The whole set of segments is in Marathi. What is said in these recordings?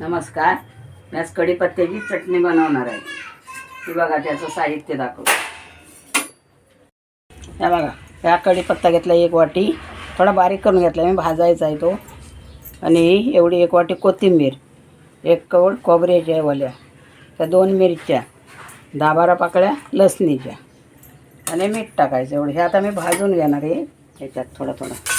नमस्कार. मी आज कढीपत्त्याची चटणी बनवणार आहे. ती बघा त्याचं साहित्य दाखव या बघा ह्या कढीपत्ता घेतला एक वाटी. थोडा बारीक करून घेतला मी भाजायचा आहे तो. आणि एवढी एक वाटी कोथिंबीर एक कवड खोबऱ्याच्या वल्या त्या दोन मिरच्या दहा बारा पाकळ्या लसणीच्या. आणि मीठ टाकायचं एवढं. हे आता मी भाजून घेणार आहे. ह्याच्यात थोडं थोडं.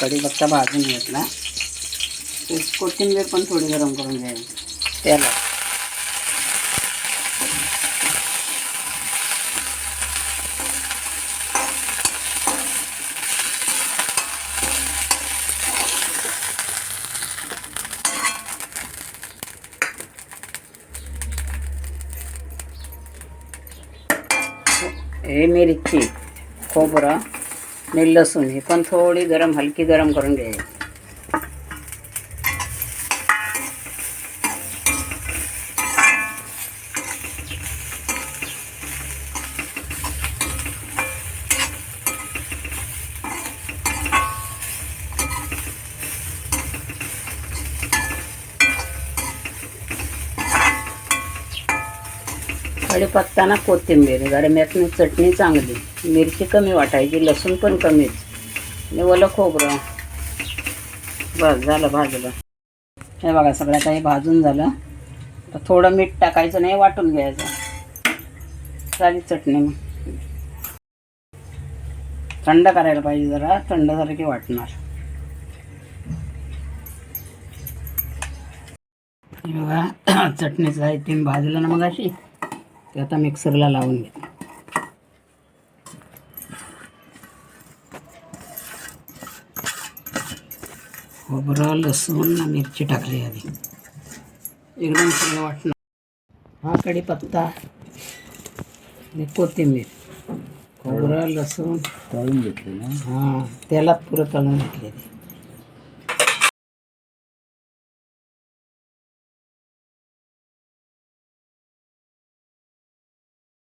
कढीपत्ता भाजून घेतला ते कोथिंबीर पण थोडी गरम करून घ्यायची हे मिरची खोबरं आणि लसूण हे पण थोडी गरम हलकी गरम करून घ्यायची. कढीपत्ता ना कोथिंबीर गरम्यातनं चटणी चांगली मिरची कमी वाटायची लसूण पण कमीच. आणि ओलं खोबरं. बस झालं भाजलं. हे बघा सगळं काही भाजून झालं. तर थोडं मीठ टाकायचं नाही वाटून घ्यायचं. झाली चटणी. मग थंड करायला पाहिजे जरा थंड झालं की वाटणार. हे बघा चटणीचं साहित्य तीन भाजलं ना मग अशी ते आता मिक्सरला लावून घेते. खोबरं लसूण मिरची टाकली आधी. एकदम सगळं वाटणार. हा कढीपत्ता आणि कोथिंबीर. खोबरं लसूण. तळून घेतले ना? हां तेलात पुरं तळून घेतले ते